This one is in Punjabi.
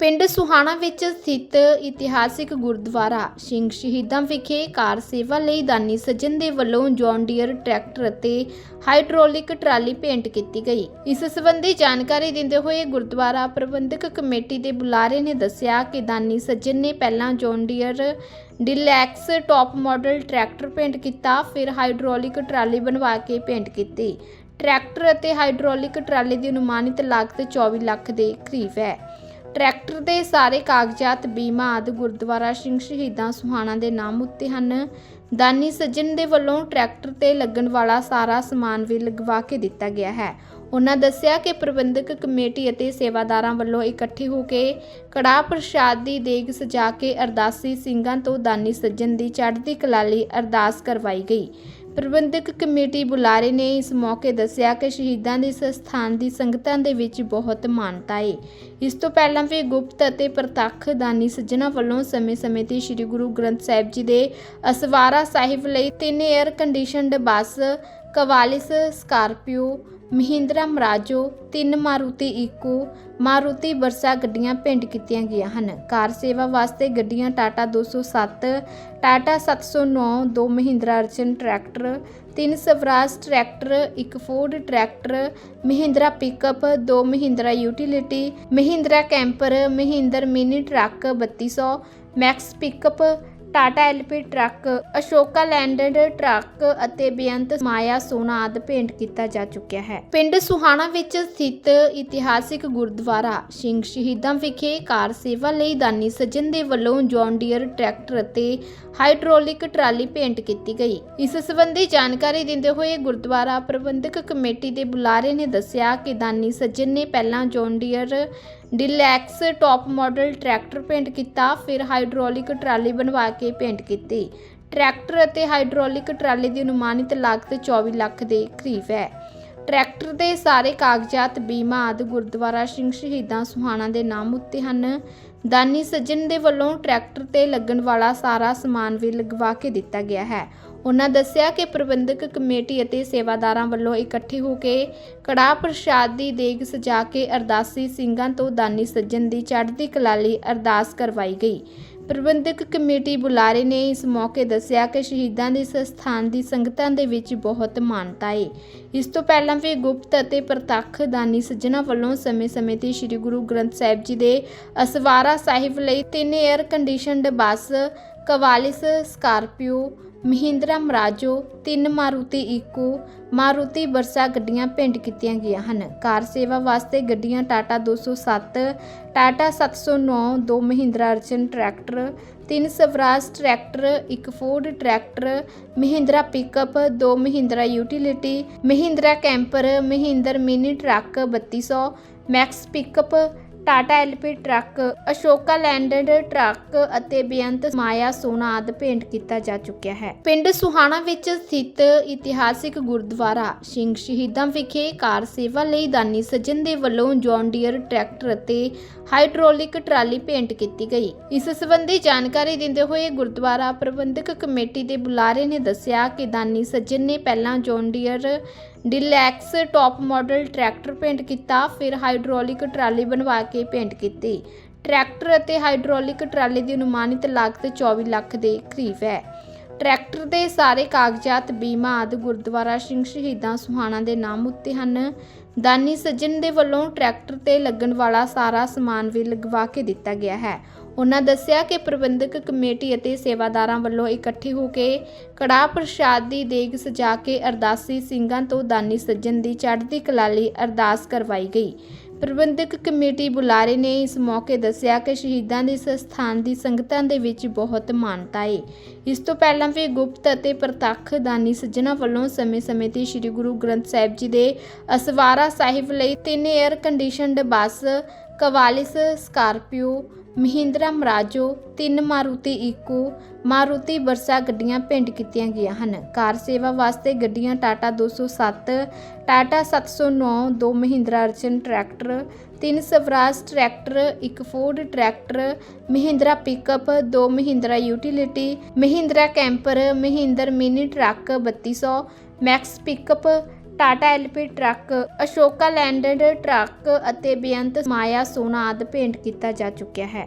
ਪਿੰਡ ਸੁਹਾਣਾ ਵਿੱਚ ਸਥਿਤ ਇਤਿਹਾਸਿਕ ਗੁਰਦੁਆਰਾ ਸਿੰਘ ਸ਼ਹੀਦਾਂ ਵਿਖੇ ਕਾਰ ਸੇਵਾ ਲਈ ਦਾਨੀ ਸੱਜਣ ਦੇ ਵੱਲੋਂ ਜੌਨ ਡੀਅਰ ਟਰੈਕਟਰ ਅਤੇ ਹਾਈਡ੍ਰੋਲਿਕ ਟਰਾਲੀ ਭੇਂਟ ਕੀਤੀ ਗਈ। ਇਸ ਸੰਬੰਧੀ ਜਾਣਕਾਰੀ ਦਿੰਦੇ ਹੋਏ ਗੁਰਦੁਆਰਾ ਪ੍ਰਬੰਧਕ ਕਮੇਟੀ ਦੇ ਬੁਲਾਰੇ ਨੇ ਦੱਸਿਆ ਕਿ ਦਾਨੀ ਸੱਜਣ ਨੇ ਪਹਿਲਾਂ John Deere deluxe top model tractor ਭੇਂਟ ਕੀਤਾ, ਫਿਰ ਹਾਈਡ੍ਰੋਲਿਕ ਟਰਾਲੀ ਬਣਵਾ ਕੇ ਭੇਂਟ ਕੀਤੀ। ਟਰੈਕਟਰ ਅਤੇ ਹਾਈਡ੍ਰੋਲਿਕ ਟਰਾਲੀ ਦੀ ਅਨੁਮਾਨਿਤ ਲਾਗਤ 24 ਲੱਖ ਦੇ ਕਰੀਬ ਹੈ। ਟਰੈਕਟਰ ਦੇ ਸਾਰੇ ਕਾਗਜ਼ਾਤ, ਬੀਮਾ ਆਦਿ ਗੁਰਦੁਆਰਾ ਸਿੰਘ ਸ਼ਹੀਦਾਂ ਸੁਹਾਣਾ ਦੇ ਨਾਮ ਉੱਤੇ ਹਨ। ਦਾਨੀ ਸੱਜਣ ਦੇ ਵੱਲੋਂ ਟਰੈਕਟਰ ਤੇ ਲੱਗਣ ਵਾਲਾ ਸਾਰਾ ਸਮਾਨ ਵੀ ਲਗਵਾ ਕੇ ਦਿੱਤਾ ਗਿਆ ਹੈ। ਉਹਨਾਂ ਦੱਸਿਆ ਕਿ ਪ੍ਰਬੰਧਕ ਕਮੇਟੀ ਅਤੇ ਸੇਵਾਦਾਰਾਂ ਵੱਲੋਂ ਇਕੱਠੇ ਹੋ ਕੇ ਕੜਾਹ ਪ੍ਰਸ਼ਾਦ ਦੀ ਦੇਗ ਸਜਾ ਕੇ ਅਰਦਾਸੀ ਸਿੰਘਾਂ ਤੋਂ ਦਾਨੀ ਸੱਜਣ ਦੀ ਚੜ੍ਹਦੀ ਕਲਾ ਲਈ ਅਰਦਾਸ ਕਰਵਾਈ ਗਈ। ਪ੍ਰਬੰਧਕ ਕਮੇਟੀ ਬੁਲਾਰੇ ਨੇ ਇਸ ਮੌਕੇ ਦੱਸਿਆ ਕਿ ਸ਼ਹੀਦਾਂ ਦੇ ਇਸ ਸਥਾਨ ਦੀ ਸੰਗਤਾਂ ਦੇ ਵਿੱਚ ਬਹੁਤ ਮਾਨਤਾ ਏ। ਇਸ ਤੋਂ ਪਹਿਲਾਂ ਵੀ ਗੁਪਤ ਅਤੇ ਪ੍ਰਤੱਖ ਦਾਨੀ ਸੱਜਣਾ ਵੱਲੋਂ ਸਮੇਂ-ਸਮੇਂ ਤੇ ਸ੍ਰੀ ਗੁਰੂ ਗ੍ਰੰਥ ਸਾਹਿਬ ਜੀ ਦੇ ਅਸਵਾਰਾ ਸਾਹਿਬ ਲਈ ਤਿੰਨ air conditioned bus Qualis, Scorpio, Mahindra Marazzo, ਤਿੰਨ ਮਾਰੂਤੀ ਈਕੋ, ਮਾਰੂਤੀ ਬਰਸਾ ਗੱਡੀਆਂ ਭੇਂਟ ਕੀਤੀਆਂ ਗਈਆਂ ਹਨ। ਕਾਰ ਸੇਵਾ ਵਾਸਤੇ ਗੱਡੀਆਂ ਟਾਟਾ 207 ਟਾਟਾ 709 ਦੋ ਮਹਿੰਦਰਾ ਅਰਜਨ ਟਰੈਕਟਰ, ਤਿੰਨ ਸਵਰਾਜ ਟਰੈਕਟਰ, ਇੱਕ ਫੋਰਡ ਟਰੈਕਟਰ, ਮਹਿੰਦਰਾ ਪਿਕਅਪ, ਦੋ Mahindra utility, Mahindra camper, Mahindra mini truck 3200 Max pickup Tata LP truck, Ashoka Leyland truck ਅਤੇ ਬੇਅੰਤ ਮਾਇਆ ਸੋਨਾ ਆਦਿ ਭੇਂਟ ਕੀਤਾ ਜਾ ਚੁੱਕਿਆ ਹੈ। ਪਿੰਡ ਸੁਹਾਣਾ ਵਿੱਚ ਸਥਿਤ ਇਤਿਹਾਸਿਕ ਗੁਰਦੁਆਰਾ ਸਿੰਘ ਸ਼ਹੀਦਾਂ ਵਿਖੇ ਕਾਰ ਸੇਵਾ ਲਈ ਦਾਨੀ ਸੱਜਣ ਦੇ ਵੱਲੋਂ ਜੌਨ ਡੀਅਰ ਟਰੈਕਟਰ ਅਤੇ ਹਾਈਡ੍ਰੋਲਿਕ ਟਰਾਲੀ ਭੇਂਟ ਕੀਤੀ ਗਈ। ਇਸ ਸੰਬੰਧੀ ਜਾਣਕਾਰੀ ਦਿੰਦੇ ਹੋਏ ਗੁਰਦੁਆਰਾ ਪ੍ਰਬੰਧਕ ਕਮੇਟੀ ਦੇ ਬੁਲਾਰੇ ਨੇ ਦੱਸਿਆ ਕਿ ਦਾਨੀ ਸੱਜਣ ਨੇ ਪਹਿਲਾਂ John Deere deluxe top model tractor ਭੇਂਟ ਕੀਤਾ, ਫਿਰ ਹਾਈਡ੍ਰੋਲਿਕ ਟਰਾਲੀ ਬਣਵਾ ਕੇ ਭੇਂਟ ਕੀਤੀ। ਟਰੈਕਟਰ ਅਤੇ ਹਾਈਡ੍ਰੋਲਿਕ ਟਰਾਲੀ ਦੀ ਅਨੁਮਾਨਿਤ ਲਾਗਤ 24 ਲੱਖ ਦੇ ਕਰੀਬ ਹੈ। ਟਰੈਕਟਰ ਦੇ ਸਾਰੇ ਕਾਗਜ਼ਾਤ ਬੀਮਾ ਆਦਿ ਗੁਰਦੁਆਰਾ ਸਿੰਘ ਸ਼ਹੀਦਾਂ ਸੁਹਾਣਾ ਦੇ ਨਾਮ ਉੱਤੇ ਹਨ। ਦਾਨੀ ਸੱਜਣ ਦੇ ਵੱਲੋਂ ਟਰੈਕਟਰ ਤੇ ਲੱਗਣ ਵਾਲਾ ਸਾਰਾ ਸਮਾਨ ਵੀ ਲਗਵਾ ਕੇ ਦਿੱਤਾ ਗਿਆ ਹੈ। ਉਹਨਾਂ ਦੱਸਿਆ ਕਿ ਪ੍ਰਬੰਧਕ ਕਮੇਟੀ ਅਤੇ ਸੇਵਾਦਾਰਾਂ ਵੱਲੋਂ ਇਕੱਠੇ ਹੋ ਕੇ ਕੜਾਹ ਪ੍ਰਸ਼ਾਦ ਦੀ ਦੇਗ ਸਜਾ ਕੇ ਅਰਦਾਸੀ ਸਿੰਘਾਂ ਤੋਂ ਦਾਨੀ ਸੱਜਣ ਦੀ ਚੜ੍ਹਦੀ ਕਲਾ ਲਈ ਅਰਦਾਸ ਕਰਵਾਈ ਗਈ। ਪ੍ਰਬੰਧਕ ਕਮੇਟੀ ਬੁਲਾਰੇ ਨੇ ਇਸ ਮੌਕੇ ਦੱਸਿਆ ਕਿ ਸ਼ਹੀਦਾਂ ਦੇ ਇਸ ਸਥਾਨ ਦੀ ਸੰਗਤਾਂ ਦੇ ਵਿੱਚ ਬਹੁਤ ਮਾਨਤਾ ਹੈ ਇਸ ਤੋਂ ਪਹਿਲਾਂ ਵੀ ਗੁਪਤ ਅਤੇ ਪ੍ਰਤੱਖ ਦਾਨੀ ਸੱਜਣਾ ਵੱਲੋਂ ਸਮੇਂ-ਸਮੇਂ ਤੇ ਸ੍ਰੀ ਗੁਰੂ ਗ੍ਰੰਥ ਸਾਹਿਬ ਜੀ ਦੇ ਅਸਵਾਰਾ ਸਾਹਿਬ ਲਈ ਤਿੰਨ air conditioned bus Qualis, Scorpio, Mahindra Marazzo ਤਿੰਨ ਮਾਰੂਤੀ ਈਕੋ ਮਾਰੂਤੀ ਵਰਸਾ ਗੱਡੀਆਂ ਭੇਂਟ ਕੀਤੀਆਂ ਗਈਆਂ ਹਨ। ਕਾਰ ਸੇਵਾ ਵਾਸਤੇ ਗੱਡੀਆਂ ਟਾਟਾ 207 ਟਾਟਾ 709 ਦੋ ਮਹਿੰਦਰਾ ਅਰਜਨ ਟਰੈਕਟਰ, ਤਿੰਨ ਸਵਰਾਜ ਟਰੈਕਟਰ, ਇੱਕ ਫੋਰਡ ਟਰੈਕਟਰ, ਮਹਿੰਦਰਾ ਪਿਕਅਪ, ਦੋ Mahindra utility, Mahindra camper, Mahindra mini truck 3200 Max pickup Tata LP truck, Ashoka Leyland truck ਅਤੇ ਬੇਅੰਤ ਮਾਇਆ ਸੋਨਾ ਆਦਿ ਭੇਂਟ ਕੀਤਾ ਜਾ ਚੁੱਕਿਆ ਹੈ। ਪਿੰਡ ਸੁਹਾਣਾ ਵਿੱਚ ਸਥਿਤ ਇਤਿਹਾਸਿਕ ਗੁਰਦੁਆਰਾ ਸਿੰਘ ਸ਼ਹੀਦਾਂ ਵਿਖੇ ਕਾਰ ਸੇਵਾ ਲਈ ਦਾਨੀ ਸੱਜਣ ਦੇ ਵੱਲੋਂ ਜੌਨ ਡੀਅਰ ਟਰੈਕਟਰ ਅਤੇ ਹਾਈਡ੍ਰੋਲਿਕ ਟਰਾਲੀ ਭੇਂਟ ਕੀਤੀ ਗਈ। ਇਸ ਸੰਬੰਧੀ ਜਾਣਕਾਰੀ ਦਿੰਦੇ ਹੋਏ ਗੁਰਦੁਆਰਾ ਪ੍ਰਬੰਧਕ ਕਮੇਟੀ ਦੇ ਬੁਲਾਰੇ ਨੇ ਦੱਸਿਆ ਕਿ ਦਾਨੀ ਸੱਜਣ ਨੇ ਪਹਿਲਾਂ John Deere deluxe top model tractor ਭੇਂਟ ਕੀਤਾ, ਫਿਰ ਹਾਈਡ੍ਰੋਲਿਕ ਟਰਾਲੀ ਬਣਵਾ ਕੇ ਭੇਂਟ ਕੀਤੀ। ਟਰੈਕਟਰ ਅਤੇ ਹਾਈਡ੍ਰੋਲਿਕ ਟਰਾਲੀ ਦੀ ਅਨੁਮਾਨਿਤ ਲਾਗਤ 24 ਲੱਖ ਦੇ ਕਰੀਬ ਹੈ। ਟਰੈਕਟਰ ਦੇ ਸਾਰੇ ਕਾਗਜ਼ਾਤ ਬੀਮਾ ਆਦਿ ਗੁਰਦੁਆਰਾ ਸਿੰਘ ਸ਼ਹੀਦਾਂ ਸੁਹਾਣਾ ਦੇ ਨਾਮ ਉੱਤੇ ਹਨ। ਦਾਨੀ ਸੱਜਣ ਦੇ ਵੱਲੋਂ ਟਰੈਕਟਰ ਤੇ ਲੱਗਣ ਵਾਲਾ ਸਾਰਾ ਸਮਾਨ ਵੀ ਲਗਵਾ ਕੇ ਦਿੱਤਾ ਗਿਆ ਹੈ। ਉਹਨਾਂ ਦੱਸਿਆ ਕਿ ਪ੍ਰਬੰਧਕ ਕਮੇਟੀ ਅਤੇ ਸੇਵਾਦਾਰਾਂ ਵੱਲੋਂ ਇਕੱਠੇ ਹੋ ਕੇ ਕੜਾਹ ਪ੍ਰਸ਼ਾਦ ਦੀ ਦੇਗ ਸਜਾ ਕੇ ਅਰਦਾਸੀ ਸਿੰਘਾਂ ਤੋਂ ਦਾਨੀ ਸੱਜਣ ਦੀ ਚੜ੍ਹਦੀ ਕਲਾ ਲਈ ਅਰਦਾਸ ਕਰਵਾਈ ਗਈ। ਪ੍ਰਬੰਧਕ ਕਮੇਟੀ ਬੁਲਾਰੇ ਨੇ ਇਸ ਮੌਕੇ ਦੱਸਿਆ ਕਿ ਸ਼ਹੀਦਾਂ ਦੇ ਇਸ ਸਥਾਨ ਦੀ ਸੰਗਤਾਂ ਦੇ ਵਿੱਚ ਬਹੁਤ ਮਾਨਤਾ ਹੈ ਇਸ ਤੋਂ ਪਹਿਲਾਂ ਵੀ ਗੁਪਤ ਅਤੇ ਪ੍ਰਤੱਖ ਦਾਨੀ ਸੱਜਣਾ ਵੱਲੋਂ ਸਮੇਂ-ਸਮੇਂ ਤੇ ਸ੍ਰੀ ਗੁਰੂ ਗ੍ਰੰਥ ਸਾਹਿਬ ਜੀ ਦੇ ਅਸਵਾਰਾ ਸਾਹਿਬ ਲਈ ਤਿੰਨ air conditioned bus Qualis, Scorpio, Mahindra Marazzo ਤਿੰਨ ਮਾਰੂਤੀ ਈਕੋ, ਮਾਰੂਤੀ ਬਰਸਾ ਗੱਡੀਆਂ ਭੇਂਟ ਕੀਤੀਆਂ ਗਈਆਂ ਹਨ। ਕਾਰ ਸੇਵਾ ਵਾਸਤੇ ਗੱਡੀਆਂ ਟਾਟਾ 207 ਟਾਟਾ 709 ਦੋ ਮਹਿੰਦਰਾ ਅਰਜਨ ਟਰੈਕਟਰ, ਤਿੰਨ ਸਵਰਾਜ ਟਰੈਕਟਰ, ਇੱਕ ਫੋਰਡ ਟਰੈਕਟਰ, ਮਹਿੰਦਰਾ ਪਿਕਅਪ, ਦੋ Mahindra utility, Mahindra camper, Mahindra mini truck 3200 Max pickup Tata LP truck, Ashoka Leyland truck ਅਤੇ ਬੇਅੰਤ ਮਾਇਆ ਸੋਨਾ ਆਦਿ ਭੇਂਟ ਕੀਤਾ ਜਾ ਚੁੱਕਿਆ ਹੈ।